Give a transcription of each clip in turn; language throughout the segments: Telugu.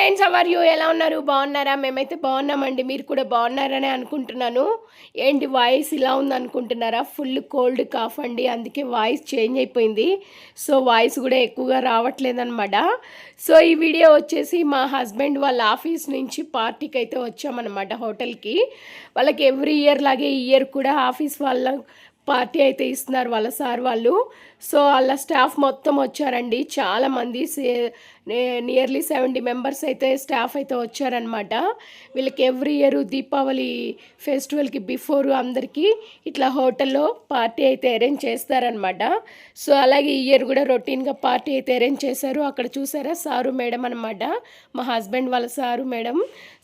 ఫ్రెండ్స్ అవర్ యూ ఎలా ఉన్నారు? బాగున్నారా? మేమైతే బాగున్నామండి. మీరు కూడా బాగున్నారని అనుకుంటున్నాను. ఏంటి వాయిస్ ఇలా ఉంది అనుకుంటున్నారా ఫుల్ కోల్డ్ కాఫ్ అండి. అందుకే వాయిస్ చేంజ్ అయిపోయింది. సో వాయిస్ కూడా ఎక్కువగా రావట్లేదనమాట సో ఈ వీడియో వచ్చేసి మా హస్బెండ్ వాళ్ళ ఆఫీస్ నుంచి పార్టీకి అయితే వచ్చామన్నమాట హోటల్కి. వాళ్ళకి ఎవ్రీ ఇయర్ లాగే ఈ ఇయర్ కూడా ఆఫీస్ వాళ్ళ పార్టీ అయితే ఇస్తున్నారు వాళ్ళ సార్ వాళ్ళు. సో వాళ్ళ స్టాఫ్ మొత్తం వచ్చారండి. చాలామంది నియర్లీ సెవెంటీ మెంబర్స్ అయితే స్టాఫ్ అయితే వచ్చారనమాట వీళ్ళకి ఎవ్రీ ఇయర్ దీపావళి ఫెస్టివల్కి బిఫోర్ అందరికీ ఇట్లా హోటల్లో పార్టీ అయితే అరేంజ్ చేస్తారనమాట సో అలాగే ఈ ఇయర్ కూడా రొటీన్గా పార్టీ అయితే అరేంజ్ చేశారు. అక్కడ చూసారా సారు మేడం అనమాట మా హస్బెండ్ వాళ్ళ సారు మేడం.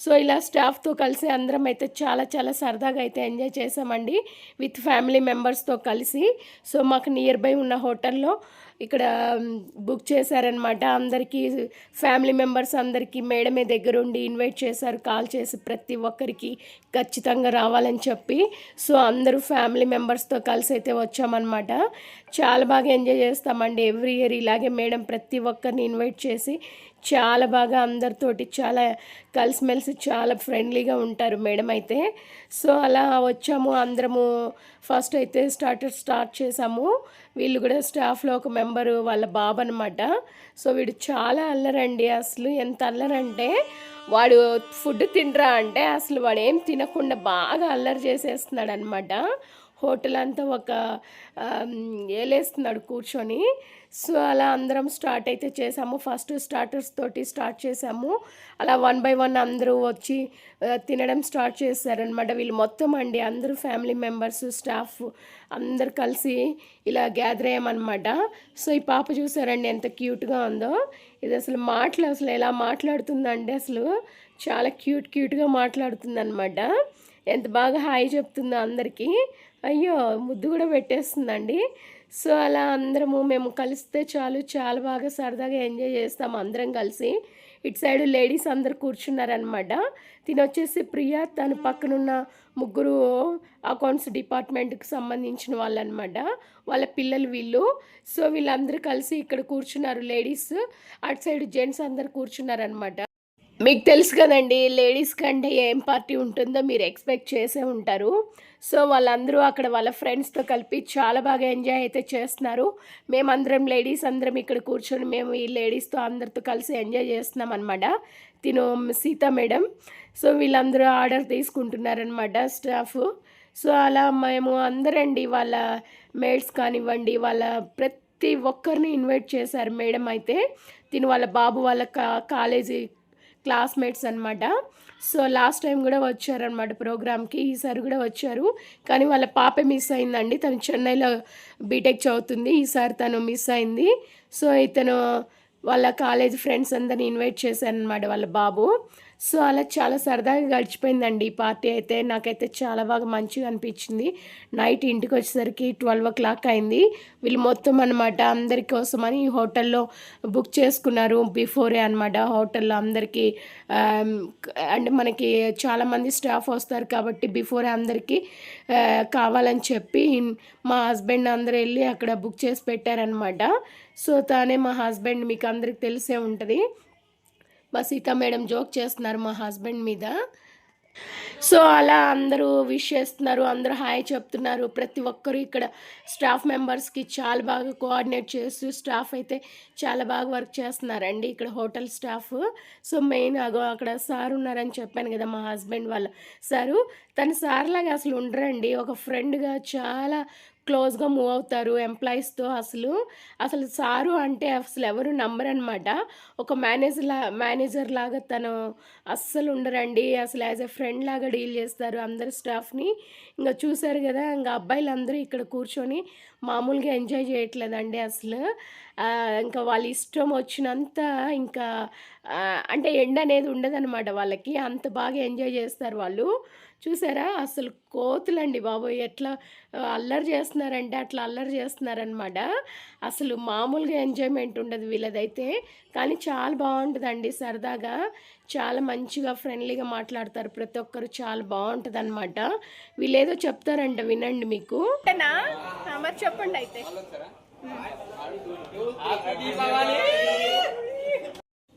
సో ఇలా స్టాఫ్తో కలిసి అందరం అయితే చాలా చాలా సరదాగా అయితే ఎంజాయ్ చేసామండి విత్ ఫ్యామిలీ మెంబర్స్తో కలిసి. సో మాకు నియర్ బై ఉన్న హోటల్లో ఇక్కడ బుక్ చేశారనమాట అందరికీ ఫ్యామిలీ మెంబర్స్ అందరికీ మేడమే దగ్గరుండి ఇన్వైట్ చేశారు కాల్ చేసి ప్రతి ఒక్కరికి ఖచ్చితంగా రావాలని చెప్పి. సో అందరూ ఫ్యామిలీ మెంబర్స్తో కలిసి అయితే వచ్చామన్నమాట. చాలా బాగా ఎంజాయ్ చేస్తామండి. ఎవ్రీ ఇయర్ ఇలాగే మేడం ప్రతి ఒక్కరిని ఇన్వైట్ చేసి చాలా బాగా అందరితోటి చాలా కలిసిమెలిసి చాలా ఫ్రెండ్లీగా ఉంటారు మేడం అయితే. సో అలా వచ్చాము అందరము. ఫస్ట్ అయితే స్టార్టర్ స్టార్ట్ చేసాము. వీళ్ళు కూడా స్టాఫ్లో ఒక మెంబరు వాళ్ళ బాబు అనమాట సో వీడు చాలా అల్లరండి అసలు. ఎంత అల్లరంటే వాడు ఫుడ్ తినరా అంటే అసలు వాడు ఏం తినకుండా బాగా అల్లరి చేసేస్తున్నాడు అనమాట హోటల్ అంతా ఒక ఏలేస్తున్నాడు కూర్చొని. సో అలా అందరం స్టార్ట్ అయితే చేసాము. ఫస్ట్ స్టార్టర్స్ తోటి స్టార్ట్ చేసాము. అలా వన్ బై వన్ అందరూ వచ్చి తినడం స్టార్ట్ చేశారనమాట వీళ్ళు మొత్తం అండి అందరూ ఫ్యామిలీ మెంబర్స్ స్టాఫ్ అందరు కలిసి ఇలా గ్యాదర్ అయ్యామన్నమాట. సో ఈ పాప చూసారండి ఎంత క్యూట్గా ఉందో. ఇది అసలు మాటలు అసలు ఎలా మాట్లాడుతుందండి అసలు చాలా క్యూట్ క్యూట్గా మాట్లాడుతుంది అనమాట ఎంత బాగా హాయ్ చెప్తుందో అందరికీ. అయ్యో ముద్దు కూడా పెట్టేస్తుందండి. సో అలా అందరము మేము కలిస్తే చాలు చాలా బాగా సరదాగా ఎంజాయ్ చేస్తాం అందరం కలిసి. ఇటు సైడ్ లేడీస్ అందరు కూర్చున్నారనమాట తినొచ్చేసి ప్రియా తన పక్కనున్న ముగ్గురు అకౌంట్స్ డిపార్ట్మెంట్కి సంబంధించిన వాళ్ళు అనమాట వాళ్ళ పిల్లలు వీళ్ళు. సో వీళ్ళందరూ కలిసి ఇక్కడ కూర్చున్నారు లేడీస్. అటు సైడ్ జెంట్స్ అందరు కూర్చున్నారనమాట మీకు తెలుసు కదండి లేడీస్ కంటే ఏం పార్టీ ఉంటుందో మీరు ఎక్స్పెక్ట్ చేసే ఉంటారు. సో వాళ్ళందరూ అక్కడ వాళ్ళ ఫ్రెండ్స్తో కలిపి చాలా బాగా ఎంజాయ్ అయితే చేస్తున్నారు. మేమందరం లేడీస్ అందరం ఇక్కడ కూర్చొని మేము ఈ లేడీస్తో అందరితో కలిసి ఎంజాయ్ చేస్తున్నాం అనమాట తిను సీత మేడం. సో వీళ్ళందరూ ఆర్డర్ తీసుకుంటున్నారనమాట స్టాఫ్. సో అలా మేము అందరండి వాళ్ళ మేడ్స్ కానివ్వండి వాళ్ళ ప్రతి ఒక్కరిని ఇన్వైట్ చేశారు మేడం అయితే. తిను వాళ్ళ బాబు వాళ్ళ కా కాలేజీ క్లాస్మేట్స్ అనమాట సో లాస్ట్ టైం కూడా వచ్చారనమాట ప్రోగ్రామ్కి. ఈసారి కూడా వచ్చారు. కానీ వాళ్ళ పాప మిస్ అయిందండి. తను చెన్నైలో బీటెక్ చదువుతుంది. ఈసారి తను మిస్ అయింది. సో ఇతను వాళ్ళ కాలేజ్ ఫ్రెండ్స్ అందరిని ఇన్వైట్ చేశారనమాట వాళ్ళ బాబు. సో అలా చాలా సరదాగా గడిచిపోయిందండి ఈ పార్టీ అయితే. నాకైతే చాలా బాగా మంచిగా అనిపించింది. నైట్ ఇంటికి వచ్చేసరికి ట్వెల్వ్ ఓ క్లాక్ అయింది. వీళ్ళు మొత్తం అనమాట అందరి కోసమని హోటల్లో బుక్ చేసుకున్నారు. బిఫోరే అనమాట హోటల్లో అందరికీ అంటే మనకి చాలామంది స్టాఫ్ వస్తారు కాబట్టి బిఫోరే అందరికీ కావాలని చెప్పి మా హస్బెండ్ అందరు వెళ్ళి అక్కడ బుక్ చేసి పెట్టారనమాట సో తానే మా హస్బెండ్ మీకు అందరికి తెలిసే ఉంటుంది. మా సీత మేడం జోక్ చేస్తున్నారు మా హస్బెండ్ మీద. సో అలా అందరూ విష్ చేస్తున్నారు అందరూ హాయ్ చెప్తున్నారు. ప్రతి ఒక్కరు ఇక్కడ స్టాఫ్ మెంబర్స్కి చాలా బాగా కోఆర్డినేట్ చేస్తూ స్టాఫ్ అయితే చాలా బాగా వర్క్ చేస్తున్నారండి ఇక్కడ హోటల్ స్టాఫ్. సో మెయిన్ అగో అక్కడ సార్ ఉన్నారని చెప్పాను కదా మా హస్బెండ్ వాళ్ళ సారు. తన సార్లాగా అసలు ఉండరండి. ఒక ఫ్రెండ్గా చాలా క్లోజ్గా మూవ్ అవుతారు ఎంప్లాయీస్తో అసలు. అసలు సారు అంటే అసలు ఎవరు నంబర్ అనమాట ఒక మేనేజర్ లా మేనేజర్ లాగా తను అస్సలు ఉండరండి. అసలు యాజ్ ఎ ఫ్రెండ్ లాగా డీల్ చేస్తారు అందరు స్టాఫ్ని. ఇంకా చూశారు కదా ఇంకా అబ్బాయిలు అందరూ ఇక్కడ కూర్చొని మామూలుగా ఎంజాయ్ చేయట్లేదండి అసలు. ఇంకా వాళ్ళ ఇష్టం వచ్చినంత ఇంకా అంటే ఎండ అనేది ఉండదన్నమాట వాళ్ళకి. అంత బాగా ఎంజాయ్ చేస్తారు వాళ్ళు. చూసారా అసలు కోతులండి బాబు ఎట్లా అల్లరి చేస్తున్నారంటే అట్లా అల్లరి చేస్తున్నారనమాట అసలు మామూలుగా ఎంజాయ్మెంట్ ఉండదు వీళ్ళదైతే కానీ చాలా బాగుంటుందండి సరదాగా చాలా మంచిగా ఫ్రెండ్లీగా మాట్లాడతారు ప్రతి ఒక్కరు చాలా బాగుంటుంది అనమాట వీళ్ళు ఏదో చెప్తారంట వినండి మీకు మరి చెప్పండి అయితే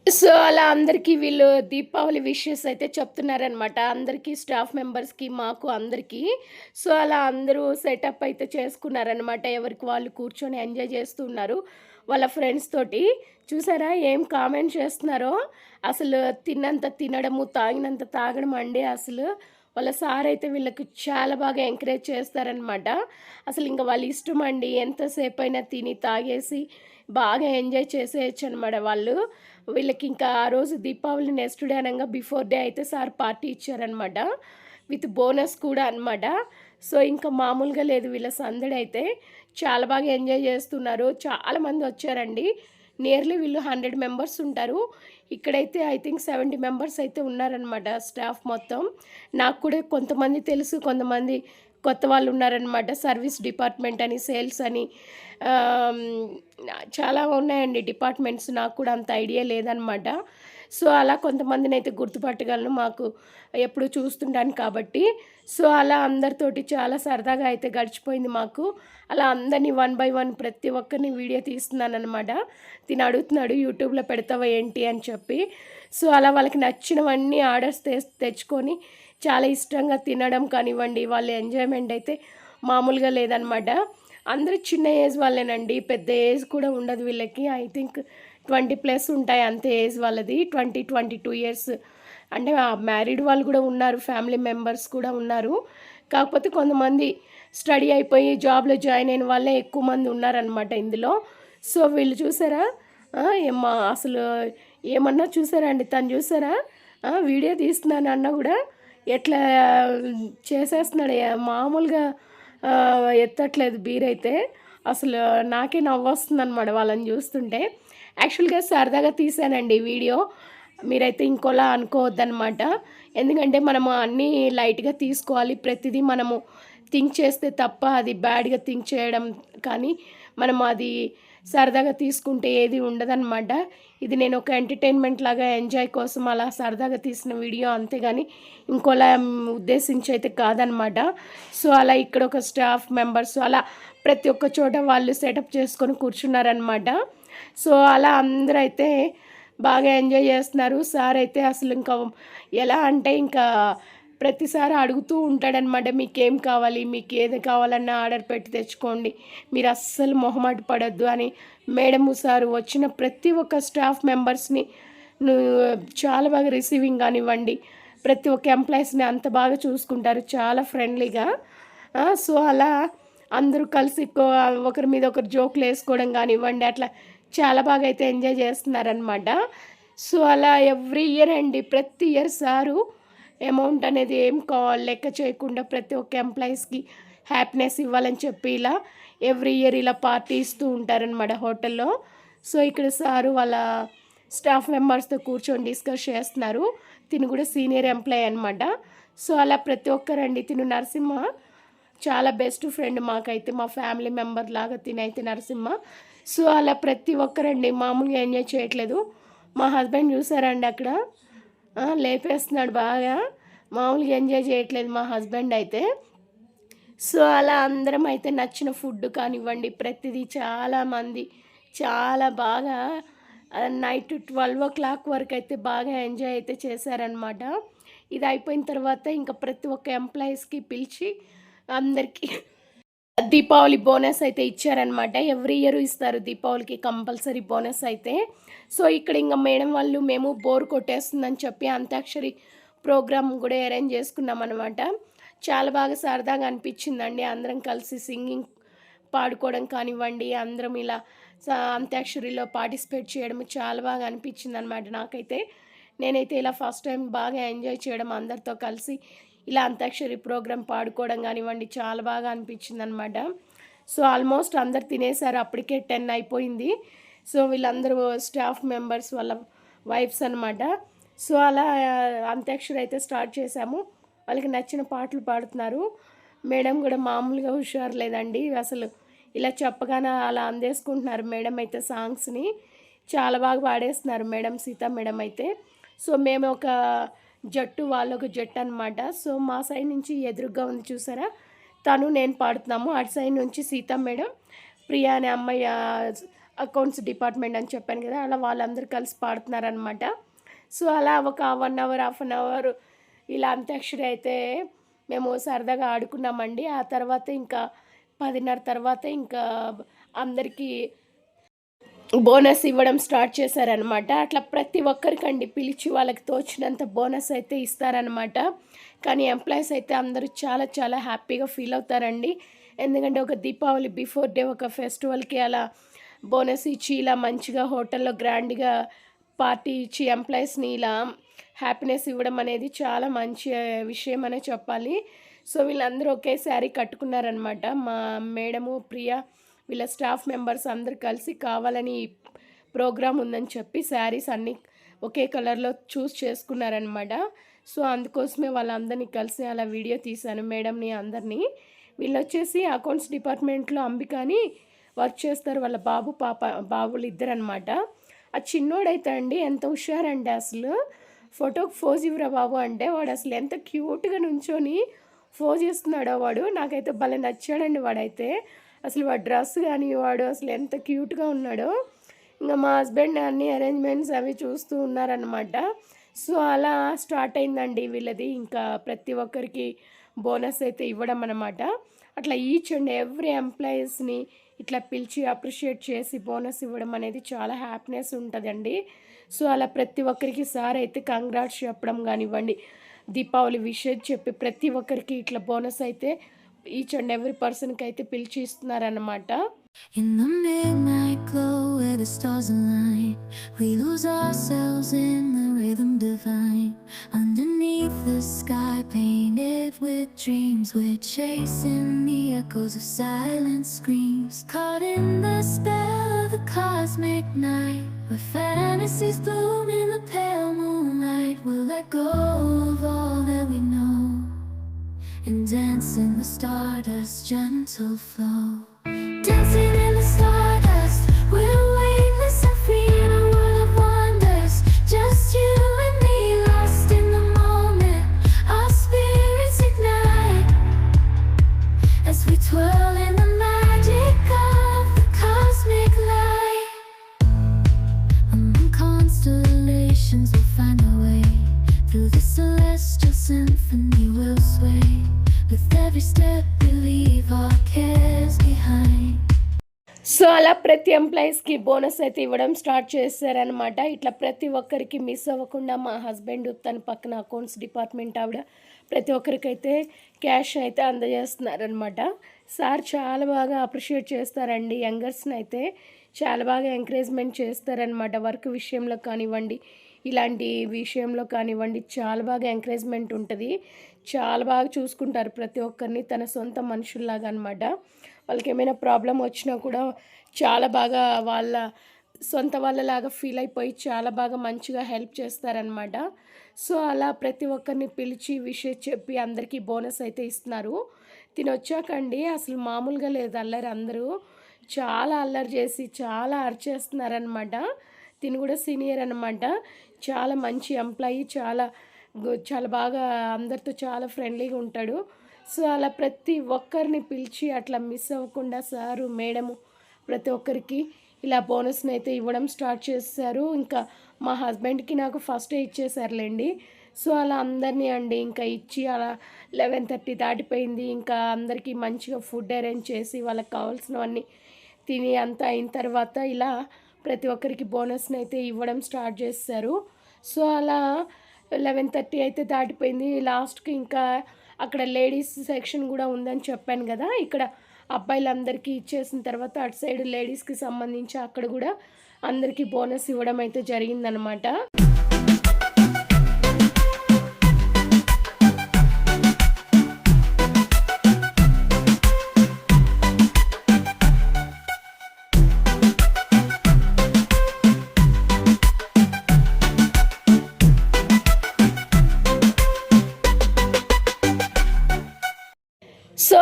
సో అలా అందరికీ వీళ్ళు దీపావళి విషెస్ అయితే చెప్తున్నారనమాట అందరికీ స్టాఫ్ మెంబర్స్కి మాకు అందరికీ. సో అలా అందరూ సెటప్ అయితే చేసుకున్నారనమాట ఎవరికి వాళ్ళు కూర్చొని ఎంజాయ్ చేస్తున్నారు వాళ్ళ ఫ్రెండ్స్ తోటి. చూసారా ఏం కామెంట్ చేస్తున్నారో? అసలు తిన్నంత తినడము తాగినంత తాగడం అండి అసలు. వాళ్ళ సార్ అయితే వీళ్ళకి చాలా బాగా ఎంకరేజ్ చేస్తారనమాట అసలు ఇంకా వాళ్ళ ఇష్టం అండి ఎంతసేపు అయినా తిని తాగేసి బాగా ఎంజాయ్ చేసేయచ్చు అనమాట వాళ్ళు. వీళ్ళకి ఇంకా ఆ రోజు దీపావళి నెక్స్ట్ డే అనగా బిఫోర్ డే అయితే సార్ పార్టీ ఇచ్చారనమాట విత్ బోనస్ కూడా అనమాట సో ఇంకా మామూలుగా లేదు వీళ్ళ సందడి అయితే. చాలా బాగా ఎంజాయ్ చేస్తున్నారు. చాలామంది వచ్చారండి. నియర్లీ వీళ్ళు హండ్రెడ్ మెంబర్స్ ఉంటారు. ఇక్కడైతే ఐ థింక్ సెవెంటీ మెంబర్స్ అయితే ఉన్నారనమాట స్టాఫ్ మొత్తం. నాకు కూడా కొంతమంది తెలుసు కొంతమంది కొత్త వాళ్ళు ఉన్నారనమాట సర్వీస్ డిపార్ట్మెంట్ అని సేల్స్ అని. చాలా ఉన్నాయండి డిపార్ట్మెంట్స్. నాకు కూడా అంత ఐడియా లేదనమాట సో అలా కొంతమందిని అయితే గుర్తుపట్టగలను మాకు ఎప్పుడు చూస్తుంటాను కాబట్టి. సో అలా అందరితోటి చాలా సరదాగా అయితే గడిచిపోయింది మాకు. అలా అందరినీ వన్ బై వన్ ప్రతి ఒక్కరిని వీడియో తీస్తున్నాను అనమాట తిని అడుగుతున్నాడు యూట్యూబ్లో పెడతావా ఏంటి? అని చెప్పి. సో అలా వాళ్ళకి నచ్చినవన్నీ ఆర్డర్స్ తె తెచ్చుకొని చాలా ఇష్టంగా తినడం కానివ్వండి వాళ్ళ ఎంజాయ్మెంట్ అయితే మామూలుగా లేదనమాట అందరూ చిన్న ఏజ్ వాళ్ళేనండి పెద్ద ఏజ్ కూడా ఉండదు వీళ్ళకి. ఐ థింక్ ట్వంటీ ప్లస్ ఉంటాయి అంతే ఏజ్ వాళ్ళది ట్వంటీ ట్వంటీ టూ ఇయర్స్. అంటే మ్యారీడ్ వాళ్ళు కూడా ఉన్నారు ఫ్యామిలీ మెంబర్స్ కూడా ఉన్నారు. కాకపోతే కొంతమంది స్టడీ అయిపోయి జాబ్లో జాయిన్ అయిన వాళ్ళే ఎక్కువ మంది ఉన్నారనమాట ఇందులో. సో వీళ్ళు చూసారా? ఏమా ఏమ్మా అసలు ఏమన్నా చూసారా అండి? తను చూసారా? వీడియో తీస్తున్నాను అన్న కూడా. ఎట్లా చేసేస్తున్నాడు మామూలుగా ఎత్తట్లేదు బీరైతే అసలు నాకే నవ్వొస్తుంది అనమాట వాళ్ళని చూస్తుంటే. యాక్చువల్గా సరదాగా తీసానండి వీడియో. మీరైతే ఇంకోలా అనుకోవద్దనమాట ఎందుకంటే మనము అన్నీ లైట్గా తీసుకోవాలి. ప్రతిదీ మనము థింక్ చేస్తే తప్ప అది బ్యాడ్గా థింక్ చేయడం కానీ మనం అది సరదాగా తీసుకుంటే ఏది ఉండదన్నమాట. ఇది నేను ఒక ఎంటర్టైన్మెంట్ లాగా ఎంజాయ్ కోసం అలా సరదాగా తీసిన వీడియో అంతేగాని ఇంకోలా ఉద్దేశించి అయితే కాదనమాట సో అలా ఇక్కడ ఒక స్టాఫ్ మెంబర్స్ అలా ప్రతి ఒక్క చోట వాళ్ళు సెటప్ చేసుకొని కూర్చున్నారనమాట సో అలా అందరూ అయితే బాగా ఎంజాయ్ చేస్తున్నారు. సార్ అయితే అసలు ఇంకా ఎలా అంటే ఇంకా ప్రతిసారి అడుగుతూ ఉంటాడనమాట మీకేం కావాలి? మీకు ఏది కావాలన్నా ఆర్డర్ పెట్టి తెచ్చుకోండి. మీరు అస్సలు మొహమాట పడద్దు అని. మేడం సారు వచ్చిన ప్రతి ఒక్క స్టాఫ్ మెంబర్స్ని చాలా బాగా రిసీవింగ్ కానివ్వండి. ప్రతి ఒక్క ఎంప్లాయీస్ని అంత బాగా చూసుకుంటారు చాలా ఫ్రెండ్లీగా. సో అలా అందరూ కలిసి ఒకరి మీద ఒకరు జోకులు వేసుకోవడం కానివ్వండి అట్లా చాలా బాగా అయితే ఎంజాయ్ చేస్తున్నారనమాట. సో అలా ఎవ్రీ ఇయర్ అండి ప్రతి ఇయర్ సారు అమౌంట్ అనేది ఏం కావాలి లెక్క చేయకుండా ప్రతి ఒక్క ఎంప్లాయీస్కి హ్యాపీనెస్ ఇవ్వాలని చెప్పి ఇలా ఎవ్రీ ఇయర్ ఇలా పార్టీ ఇస్తూ ఉంటారనమాట హోటల్లో. సో ఇక్కడ సారు వాళ్ళ స్టాఫ్ మెంబర్స్తో కూర్చొని డిస్కస్ చేస్తున్నారు. తిను కూడా సీనియర్ ఎంప్లాయీ అనమాట సో అలా ప్రతి ఒక్కరండి. తిను నరసింహ చాలా బెస్ట్ ఫ్రెండ్ మాకైతే మా ఫ్యామిలీ మెంబర్ లాగా తినైతే నరసింహ. సో అలా ప్రతి ఒక్కరండి మామూలుగా ఎంజాయ్ చేయట్లేదు. మా హస్బెండ్ చూసారండి అక్కడ? లేపేస్తున్నాడు బాగా. మామూలుగా ఎంజాయ్ చేయట్లేదు మా హస్బెండ్ అయితే. సో అలా అందరం అయితే నచ్చిన ఫుడ్ కానివ్వండి ప్రతిదీ చాలామంది చాలా బాగా నైట్ ట్వెల్వ్ ఓ క్లాక్ వరకు అయితే బాగా ఎంజాయ్ అయితే చేశారనమాట ఇది అయిపోయిన తర్వాత ఇంకా ప్రతి ఒక్క ఎంప్లాయీస్కి పిలిచి అందరికీ దీపావళి బోనస్ అయితే ఇచ్చారనమాట ఎవ్రీ ఇయర్ ఇస్తారు దీపావళికి కంపల్సరీ బోనస్ అయితే. సో ఇక్కడ ఇంకా మేడం వాళ్ళు మేము బోర్ కొట్టేస్తుందని చెప్పి అంత్యాక్షరి ప్రోగ్రామ్ కూడా అరేంజ్ చేసుకున్నాం అనమాట చాలా బాగా సరదాగా అనిపించిందండి. అందరం కలిసి సింగింగ్ పాడుకోవడం కానివ్వండి అందరం ఇలా అంత్యాక్షరిలో పార్టిసిపేట్ చేయడం చాలా బాగా అనిపించింది అనమాట నాకైతే. నేనైతే ఇలా ఫస్ట్ టైం బాగా ఎంజాయ్ చేయడం అందరితో కలిసి ఇలా అంత్యాక్షరి ప్రోగ్రామ్ పాడుకోవడం కానివ్వండి చాలా బాగా అనిపించింది అనమాట సో ఆల్మోస్ట్ అందరు తినేసారు అప్పటికే టెన్ అయిపోయింది. సో వీళ్ళందరూ స్టాఫ్ మెంబర్స్ వాళ్ళ వైఫ్స్ అనమాట సో అలా అంత్యాక్షరి అయితే స్టార్ట్ చేశాము. వాళ్ళకి నచ్చిన పాటలు పాడుతున్నారు. మేడం కూడా మామూలుగా హుషారు లేదండి. అసలు ఇలా చెప్పగానే అలా అందేసుకుంటున్నారు మేడం అయితే సాంగ్స్ని. చాలా బాగా పాడేస్తున్నారు మేడం సీత మేడం అయితే. సో మేము ఒక జట్టు వాళ్ళొక ఒక జట్టు అనమాట సో మా సైడ్ నుంచి ఎదురుగా ఉంది చూసారా? తను నేను పాడుతున్నాము. అటు సైడ్ నుంచి సీత మేడం ప్రియా అనే అమ్మాయి అకౌంట్స్ డిపార్ట్మెంట్ అని చెప్పాను కదా అలా వాళ్ళందరూ కలిసి పాడుతున్నారనమాట సో అలా ఒక one hour half an hour ఇలా అంత్యాక్షరి అయితే మేము సరదాగా ఆడుకున్నామండి. ఆ తర్వాత ఇంకా పదిన్నర తర్వాత ఇంకా అందరికీ బోనస్ ఇవ్వడం స్టార్ట్ చేశారనమాట అట్లా ప్రతి ఒక్కరికండి పిలిచి వాళ్ళకి తోచినంత బోనస్ అయితే ఇస్తారనమాట కానీ ఎంప్లాయీస్ అయితే అందరూ చాలా చాలా హ్యాపీగా ఫీల్ అవుతారండి. ఎందుకంటే ఒక దీపావళి బిఫోర్ డే ఒక ఫెస్టివల్కి అలా బోనస్ ఇచ్చి ఇలా మంచిగా హోటల్లో గ్రాండ్గా పార్టీ ఇచ్చి ఎంప్లాయీస్ని ఇలా హ్యాపీనెస్ ఇవ్వడం అనేది చాలా మంచి విషయం అనే చెప్పాలి. సో వీళ్ళందరూ ఒకేసారి కట్టుకున్నారనమాట మా మేడము ప్రియ వీళ్ళ స్టాఫ్ మెంబర్స్ అందరు కలిసి కావాలని ప్రోగ్రామ్ ఉందని చెప్పి శారీస్ అన్నీ ఒకే కలర్లో చూస్ చేసుకున్నారనమాట సో అందుకోసమే వాళ్ళందరినీ కలిసి అలా వీడియో తీశాను. మేడంని అందరినీ. వీళ్ళు వచ్చేసి అకౌంట్స్ డిపార్ట్మెంట్లో అంబికాని వర్క్ చేస్తారు. వాళ్ళ బాబు పాప బాబులు ఇద్దరనమాట ఆ చిన్నోడైతే అండి ఎంత హుషారండి అసలు ఫోటోకి ఫోజ్ ఇవ్వరా బాబు అంటే వాడు అసలు ఎంత క్యూట్గా నుంచొని ఫోజ్ చేస్తున్నాడో వాడు. నాకైతే భలే నచ్చాడండి వాడైతే. అసలు వాడు డ్రెస్ కానీ వాడు అసలు ఎంత క్యూట్గా ఉన్నాడో. ఇంకా మా హస్బెండ్ అన్ని అరేంజ్మెంట్స్ అవి చూస్తూ ఉన్నారనమాట సో అలా స్టార్ట్ అయిందండి వీళ్ళది. ఇంకా ప్రతి ఒక్కరికి బోనస్ అయితే ఇవ్వడం అనమాట అట్లా ఈచ్ అండ్ ఎవ్రీ ఎంప్లాయీస్ని ఇట్లా పిలిచి అప్రిషియేట్ చేసి బోనస్ ఇవ్వడం అనేది చాలా హ్యాపీనెస్ ఉంటుందండి. సో అలా ప్రతి ఒక్కరికి సార్ అయితే కంగ్రాట్స్ చెప్పడం కానివ్వండి దీపావళి విషయం చెప్పి ప్రతి ఒక్కరికి ఇట్లా బోనస్ అయితే ఈచ్ అండ్ ఎవ్రీ పర్సన్కి అయితే పిలిచి ఇస్తున్నారనమాట In the midnight glow where the stars align, we lose ourselves in the rhythm divine. Underneath the sky painted with dreams, we're chasing the echoes of silent screams. Caught in the spell of the cosmic night, where fantasies bloom in the pale moonlight. We'll let go of all that we know and dance in the stardust gentle flow. Dancing అలా ప్రతి ఎంప్లాయీస్కి బోనస్ అయితే ఇవ్వడం స్టార్ట్ చేశారనమాట ఇట్లా ప్రతి ఒక్కరికి మిస్ అవ్వకుండా మా హస్బెండ్ తన పక్కన అకౌంట్స్ డిపార్ట్మెంట్ ఆవిడ ప్రతి ఒక్కరికైతే క్యాష్ అయితే అందజేస్తున్నారనమాట సార్ చాలా బాగా అప్రిషియేట్ చేస్తారండి. యంగర్స్ని అయితే చాలా బాగా ఎంకరేజ్మెంట్ చేస్తారనమాట వర్క్ విషయంలో కానివ్వండి ఇలాంటి విషయంలో కానివ్వండి చాలా బాగా ఎంకరేజ్మెంట్ ఉంటుంది. చాలా బాగా చూసుకుంటారు ప్రతి ఒక్కరిని తన సొంత మనుషుల్లాగా అనమాట వాళ్ళకి ఏమైనా ప్రాబ్లం వచ్చినా కూడా చాలా బాగా వాళ్ళ సొంత వాళ్ళలాగా ఫీల్ అయిపోయి చాలా బాగా మంచిగా హెల్ప్ చేస్తారనమాట సో అలా ప్రతి ఒక్కరిని పిలిచి విషయం చెప్పి అందరికీ బోనస్ అయితే ఇస్తున్నారు. తినొచ్చాకండి అసలు మామూలుగా లేదు అల్లరి అందరూ. చాలా అల్లరి చేసి చాలా అరిచేస్తున్నారనమాట తిని కూడా సీనియర్ అనమాట చాలా మంచి ఎంప్లాయీ చాలా చాలా బాగా అందరితో చాలా ఫ్రెండ్లీగా ఉంటాడు. సో అలా ప్రతి ఒక్కరిని పిలిచి అట్లా మిస్ అవ్వకుండా సారు మేడము ప్రతి ఒక్కరికి ఇలా బోనస్ని అయితే ఇవ్వడం స్టార్ట్ చేశారు. ఇంకా మా హస్బెండ్కి నాకు ఫస్టే ఇచ్చేసారులేండి సో అలా అందరినీ అండి ఇంకా ఇచ్చి అలా లెవెన్ థర్టీ దాటిపోయింది. ఇంకా అందరికీ మంచిగా ఫుడ్ అరేంజ్ చేసి వాళ్ళకి కావాల్సినవన్నీ తిని అంతా అయిన తర్వాత ఇలా ప్రతి ఒక్కరికి బోనస్ని అయితే ఇవ్వడం స్టార్ట్ చేస్తారు సో అలా లెవెన్ థర్టీ అయితే దాటిపోయింది. లాస్ట్కి ఇంకా అక్కడ లేడీస్ సెక్షన్ కూడా ఉందని చెప్పాను కదా. ఇక్కడ అబ్బాయిలందరికీ ఇచ్చేసిన తర్వాత అటు సైడ్ లేడీస్కి సంబంధించి అక్కడ కూడా అందరికీ బోనస్ ఇవ్వడం అయితే జరిగిందనమాట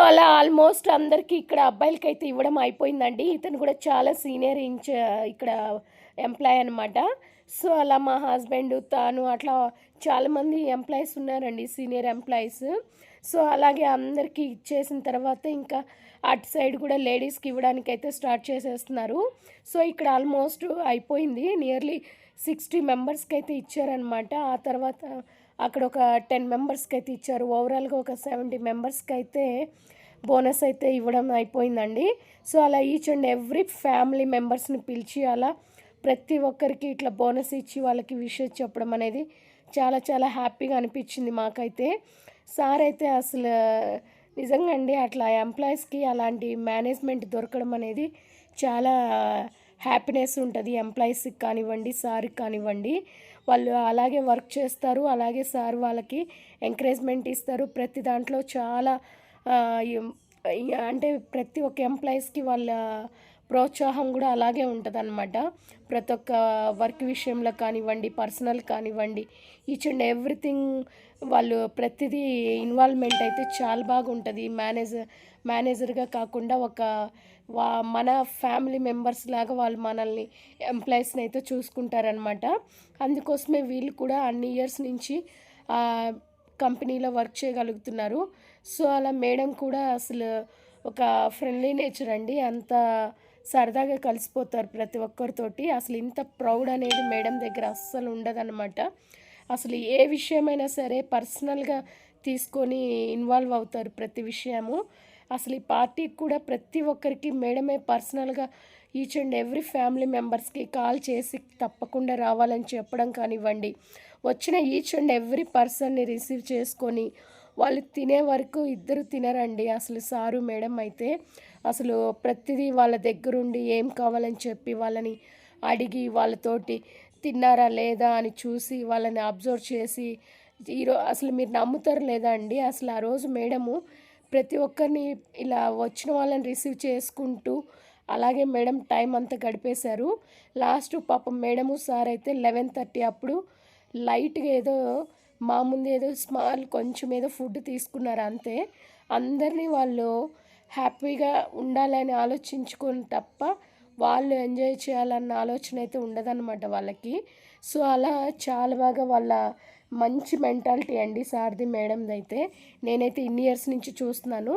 అలా ఆల్మోస్ట్ అందరికీ ఇక్కడ అబ్బాయిలకి అయితే ఇవ్వడం అయిపోయిందండి. ఇతను కూడా చాలా సీనియర్ ఇంచ్ ఇక్కడ ఎంప్లాయ్ అనమాట సో అలా మా హస్బెండ్ తాను అట్లా చాలామంది ఎంప్లాయీస్ ఉన్నారండి సీనియర్ ఎంప్లాయీస్. సో అలాగే అందరికీ ఇచ్చేసిన తర్వాత ఇంకా అటు సైడ్ కూడా లేడీస్కి ఇవ్వడానికి అయితే స్టార్ట్ చేసేస్తున్నారు. సో ఇక్కడ ఆల్మోస్ట్ అయిపోయింది. నియర్లీ సిక్స్టీ మెంబర్స్కి అయితే ఇచ్చారనమాట ఆ తర్వాత అక్కడ ఒక టెన్ మెంబర్స్కి అయితే ఇచ్చారు. ఓవరాల్గా ఒక సెవెంటీ మెంబర్స్కి అయితే బోనస్ అయితే ఇవ్వడం అయిపోయిందండి. సో అలా ఈచ్ అండ్ ఎవ్రీ ఫ్యామిలీ మెంబర్స్ని పిలిచి అలా ప్రతి ఒక్కరికి ఇట్లా బోనస్ ఇచ్చి వాళ్ళకి విషెస్ చెప్పడం అనేది చాలా చాలా హ్యాపీగా అనిపించింది మాకైతే. సార్ అయితే అసలు నిజంగా అండి అట్లా ఎంప్లాయీస్కి అలాంటి మేనేజ్మెంట్ దొరకడం అనేది చాలా హ్యాపీనెస్ ఉంటుంది. ఎంప్లాయీస్కి కానివ్వండి సార్కి కానివ్వండి. వాళ్ళు అలాగే వర్క్ చేస్తారు. అలాగే సార్ వాళ్ళకి ఎంకరేజ్మెంట్ ఇస్తారు. ప్రతి దాంట్లో చాలా అంటే ప్రతి ఒక్క ఎంప్లాయీస్కి వాళ్ళ ప్రోత్సాహం కూడా అలాగే ఉంటుంది అనమాట ప్రతి ఒక్క వర్క్ విషయంలో కానివ్వండి పర్సనల్ కానివ్వండి ఈచ్ అండ్ ఎవ్రీథింగ్ వాళ్ళు ప్రతిదీ ఇన్వాల్వ్మెంట్ అయితే చాలా బాగుంటుంది. మేనేజర్ మేనేజర్గా కాకుండా ఒక వా మన ఫ్యామిలీ మెంబర్స్ లాగా వాళ్ళు మనల్ని ఎంప్లాయీస్ని అయితే చూసుకుంటారనమాట అందుకోసమే వీళ్ళు కూడా అన్ని ఇయర్స్ నుంచి కంపెనీలో వర్క్ చేయగలుగుతున్నారు. సో అలా మేడం కూడా అసలు ఒక ఫ్రెండ్లీ నేచర్ అండి. అంత సరదాగా కలిసిపోతారు ప్రతి ఒక్కరితోటి. అసలు ఇంత ప్రౌడ్ అనేది మేడం దగ్గర అస్సలు ఉండదన్నమాట. అసలు ఏ విషయమైనా సరే పర్సనల్గా తీసుకొని ఇన్వాల్వ్ అవుతారు ప్రతి విషయము. అసలు ఈ పార్టీకి కూడా ప్రతి ఒక్కరికి మేడమే పర్సనల్గా ఈచ్ అండ్ ఎవ్రీ ఫ్యామిలీ మెంబర్స్కి కాల్ చేసి తప్పకుండా రావాలని చెప్పడం కానివ్వండి. వచ్చిన ఈచ్ అండ్ ఎవ్రీ పర్సన్ని రిసీవ్ చేసుకొని వాళ్ళు తినే వరకు ఇద్దరు తినరండి. అసలు సారు మేడం అయితే అసలు ప్రతిదీ వాళ్ళ దగ్గరుండి ఏం కావాలని చెప్పి వాళ్ళని అడిగి వాళ్ళతోటి తిన్నారా లేదా అని చూసి వాళ్ళని అబ్జర్వ్ చేసి ఈరో అసలు మీరు నమ్ముతారు లేదా అండి? అసలు ఆ రోజు మేడము ప్రతి ఒక్కరిని ఇలా వచ్చిన వాళ్ళని రిసీవ్ చేసుకుంటూ అలాగే మేడం టైం అంతా గడిపేశారు. లాస్ట్ పాపం మేడము సార్ అయితే లెవెన్ థర్టీ అప్పుడు లైట్గా ఏదో మా ముందు ఏదో స్మాల్ కొంచెం ఏదో ఫుడ్ తీసుకున్నారు అంతే. అందరినీ వాళ్ళు హ్యాపీగా ఉండాలని ఆలోచించుకొని తప్ప వాళ్ళు ఎంజాయ్ చేయాలన్న ఆలోచన అయితే ఉండదన్నమాట వాళ్ళకి. సో అలా చాలా బాగా వాళ్ళ మంచి మెంటాలిటీ అండి సార్ది మేడంది అయితే. నేనైతే ఇన్ని ఇయర్స్ నుంచి చూస్తున్నాను.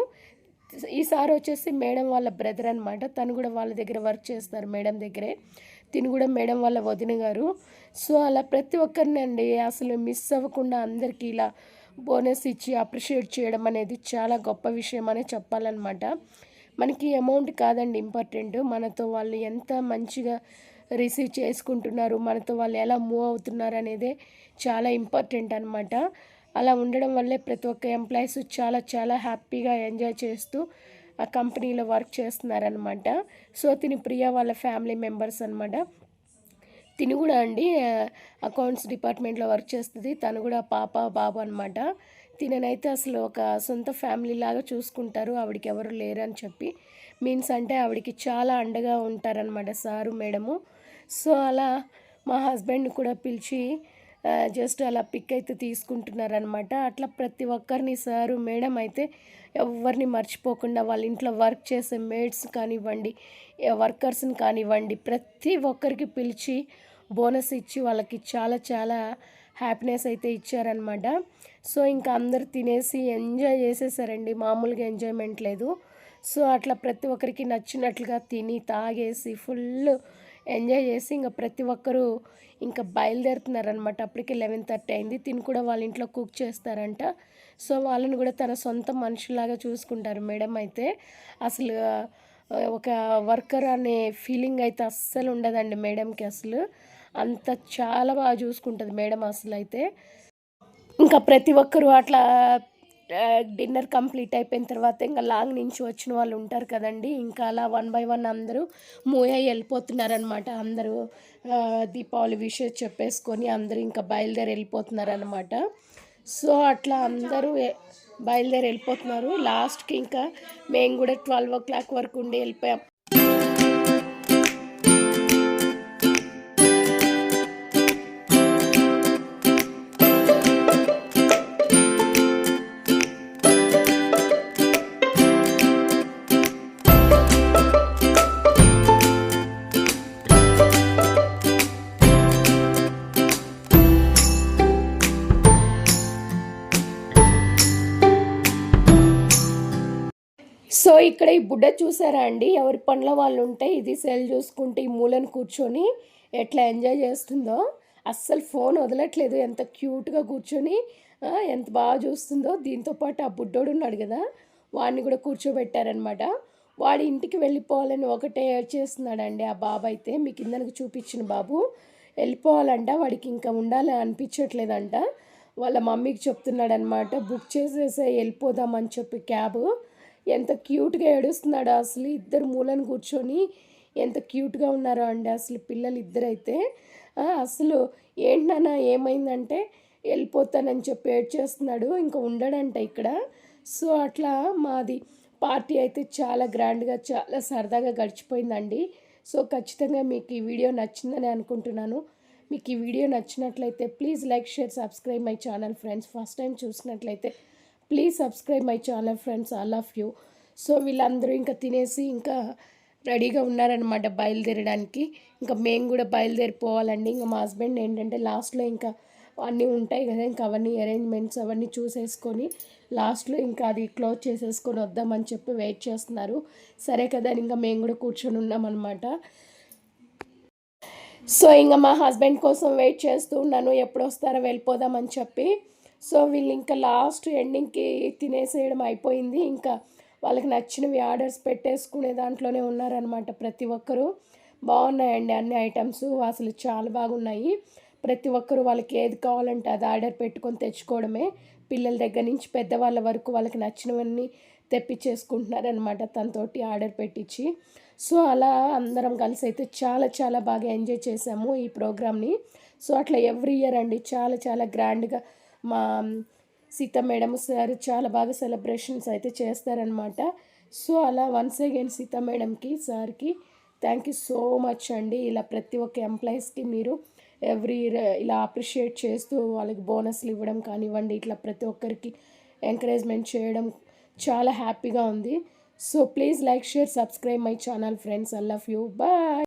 ఈసారి వచ్చేసి మేడం వాళ్ళ బ్రదర్ అనమాట తను కూడా వాళ్ళ దగ్గర వర్క్ చేస్తారు మేడం దగ్గరే. కూడా మేడం వాళ్ళ వదిన గారు. సో అలా ప్రతి ఒక్కరిని అండి అసలు మిస్ అవ్వకుండా అందరికీ ఇలా బోనస్ ఇచ్చి అప్రిషియేట్ చేయడం అనేది చాలా గొప్ప విషయం అనే చెప్పాలన్నమాట. మనకి అమౌంట్ కాదండి ఇంపార్టెంట్. మనతో వాళ్ళు ఎంత మంచిగా రిసీవ్ చేసుకుంటున్నారు మనతో వాళ్ళు ఎలా మూవ్ అవుతున్నారు అనేదే చాలా ఇంపార్టెంట్ అనమాట అలా ఉండడం వల్లే ప్రతి ఒక్క ఎంప్లాయీస్ చాలా చాలా హ్యాపీగా ఎంజాయ్ చేస్తూ ఆ కంపెనీలో వర్క్ చేస్తున్నారనమాట. సో తిని ప్రియ వాళ్ళ ఫ్యామిలీ మెంబర్స్ అనమాట. తిని కూడా అండి అకౌంట్స్ డిపార్ట్మెంట్లో వర్క్ చేస్తుంది. తను కూడా పాప బాబు అనమాట. తిననైతే అసలు ఒక సొంత ఫ్యామిలీ లాగా చూసుకుంటారు. ఆవిడకి ఎవరు లేరని చెప్పి. మీన్స్ అంటే ఆవిడకి చాలా అండగా ఉంటారనమాట సారు మేడము. సో అలా మా హస్బెండ్ కూడా పిలిచి జస్ట్ అలా పిక్ అయితే తీసుకుంటున్నారనమాట. అట్లా ప్రతి ఒక్కరిని సారు మేడం అయితే ఎవరిని మర్చిపోకుండా వాళ్ళ ఇంట్లో వర్క్ చేసే మేడ్స్ కానివ్వండి వర్కర్స్ని కానివ్వండి ప్రతి ఒక్కరికి పిలిచి బోనస్ ఇచ్చి వాళ్ళకి చాలా చాలా హ్యాపీనెస్ అయితే ఇచ్చారనమాట సో ఇంకా అందరు తినేసి ఎంజాయ్ చేసేసారండి. మామూలుగా ఎంజాయ్మెంట్ లేదు. సో అట్లా ప్రతి ఒక్కరికి నచ్చినట్లుగా తిని తాగేసి ఫుల్ ఎంజాయ్ చేసి ఇంకా ప్రతి ఒక్కరూ ఇంకా బయలుదేరుతున్నారనమాట అప్పటికి లెవెన్ థర్టీ అయింది. తిని కూడా వాళ్ళ ఇంట్లో కుక్ చేస్తారంట. సో వాళ్ళని కూడా తన సొంత మనుషులాగా చూసుకుంటారు మేడం అయితే. అసలు ఒక వర్కర్ అనే ఫీలింగ్ అయితే అస్సలు ఉండదండి మేడంకి అసలు. అంత చాలా బాగా చూసుకుంటుంది మేడం అసలు అయితే ఇంకా ప్రతి ఒక్కరు అట్లా డిన్నర్ కంప్లీట్ అయిపోయిన తర్వాత ఇంకా లాంగ్ నుంచి వచ్చిన వాళ్ళు ఉంటారు కదండి. ఇంకా అలా వన్ బై వన్ అందరూ మూవ్ అయ్యి వెళ్ళిపోతున్నారనమాట అందరూ దీపావళి విషయం చెప్పేసుకొని అందరూ ఇంకా బయలుదేరి వెళ్ళిపోతున్నారనమాట సో అట్లా అందరూ బయలుదేరి వెళ్ళిపోతున్నారు. లాస్ట్కి ఇంకా మేము కూడా ట్వెల్వ్ ఓ క్లాక్ వరకు ఉండి వెళ్ళిపోయాం. ఇక్కడ ఈ బుడ్డ చూసారా అండి? ఎవరి పనుల వాళ్ళు ఉంటే ఇది సెల్ చూసుకుంటే ఈ మూలను కూర్చొని ఎట్లా ఎంజాయ్ చేస్తుందో. అస్సలు ఫోన్ వదలట్లేదు. ఎంత క్యూట్గా కూర్చొని ఎంత బాగా చూస్తుందో. దీంతో పాటు ఆ బుడ్డోడు ఉన్నాడు కదా వాడిని కూడా కూర్చోబెట్టారనమాట వాడి ఇంటికి వెళ్ళిపోవాలని ఒకటే చేస్తున్నాడండి ఆ బాబు అయితే. మీ కిందనకు చూపించిన బాబు వెళ్ళిపోవాలంట. వాడికి ఇంకా ఉండాలని అనిపించట్లేదంట. వాళ్ళ మమ్మీకి చెప్తున్నాడనమాట బుక్ చేసేసే వెళ్ళిపోదామని చెప్పి క్యాబ్. ఎంత క్యూట్గా ఏడుస్తున్నాడో అసలు ఇద్దరు మూలను కూర్చొని. ఎంత క్యూట్గా ఉన్నారో అండి అసలు పిల్లలు ఇద్దరైతే అసలు అసలు ఏంటన్నా ఏమైందంటే వెళ్ళిపోతానని చెప్పి ఏడ్చేస్తున్నాడు ఇంకా ఉండడంట ఇక్కడ. సో అట్లా మాది పార్టీ అయితే చాలా గ్రాండ్గా చాలా సరదాగా గడిచిపోయిందండి. సో ఖచ్చితంగా మీకు ఈ వీడియో నచ్చిందని అనుకుంటున్నాను. మీకు ఈ వీడియో నచ్చినట్లయితే please like share subscribe my channel friends. First time చూసినట్లయితే please subscribe my channel friends I love you so వీళ్ళందరూ ఇంకా తినేసి ఇంకా రెడీగా ఉన్నారనమాట బయలుదేరడానికి. ఇంకా మేము కూడా బయలుదేరిపోవాలండి. ఇంకా మా హస్బెండ్ ఏంటంటే లాస్ట్లో ఇంకా అన్నీ ఉంటాయి కదా ఇంకా అవన్నీ అరేంజ్మెంట్స్ అవన్నీ చూసేసుకొని లాస్ట్లో ఇంకా అది క్లోజ్ చేసేసుకొని వద్దామని చెప్పి వెయిట్ చేస్తున్నారు. సరే కదా అని ఇంకా మేము కూడా కూర్చొని ఉన్నామన్నమాట. సో ఇంకా మా హస్బెండ్ కోసం వెయిట్ చేస్తూ ఉన్నాను. ఎప్పుడు వస్తారో వెళ్ళిపోదామని చెప్పి. సో వీళ్ళు ఇంకా లాస్ట్ ఎండింగ్కి తినేసేయడం అయిపోయింది. ఇంకా వాళ్ళకి నచ్చినవి ఆర్డర్స్ పెట్టేసుకునే దాంట్లోనే ఉన్నారనమాట ప్రతి ఒక్కరూ. బాగున్నాయండి అన్ని ఐటమ్స్. అసలు చాలా బాగున్నాయి. ప్రతి ఒక్కరు వాళ్ళకి ఏది కావాలంటే అది ఆర్డర్ పెట్టుకొని తెచ్చుకోవడమే. పిల్లల దగ్గర నుంచి పెద్దవాళ్ళ వరకు వాళ్ళకి నచ్చినవన్నీ తెప్పించేసుకుంటున్నారనమాట తనతోటి ఆర్డర్ పెట్టించి సో అలా అందరం కలిసి అయితే చాలా చాలా బాగా ఎంజాయ్ చేసాము ఈ ప్రోగ్రామ్ని. సో అట్లా ఎవ్రీ ఇయర్ అండి చాలా చాలా గ్రాండ్గా మా సీత మేడం సార్ చాలా బాగా సెలబ్రేషన్స్ అయితే చేస్తారనమాట సో అలా వన్స్ అగైన్ సీత మేడంకి సార్కి థ్యాంక్ యూ సో మచ్ అండి. ఇలా ప్రతి ఒక్క ఎంప్లాయీస్కి మీరు ఎవ్రీ ఇలా అప్రిషియేట్ చేస్తూ వాళ్ళకి బోనస్లు ఇవ్వడం కానివ్వండి ఇట్లా ప్రతి ఒక్కరికి ఎంకరేజ్మెంట్ చేయడం చాలా హ్యాపీగా ఉంది. So please like share subscribe my channel friends I love you bye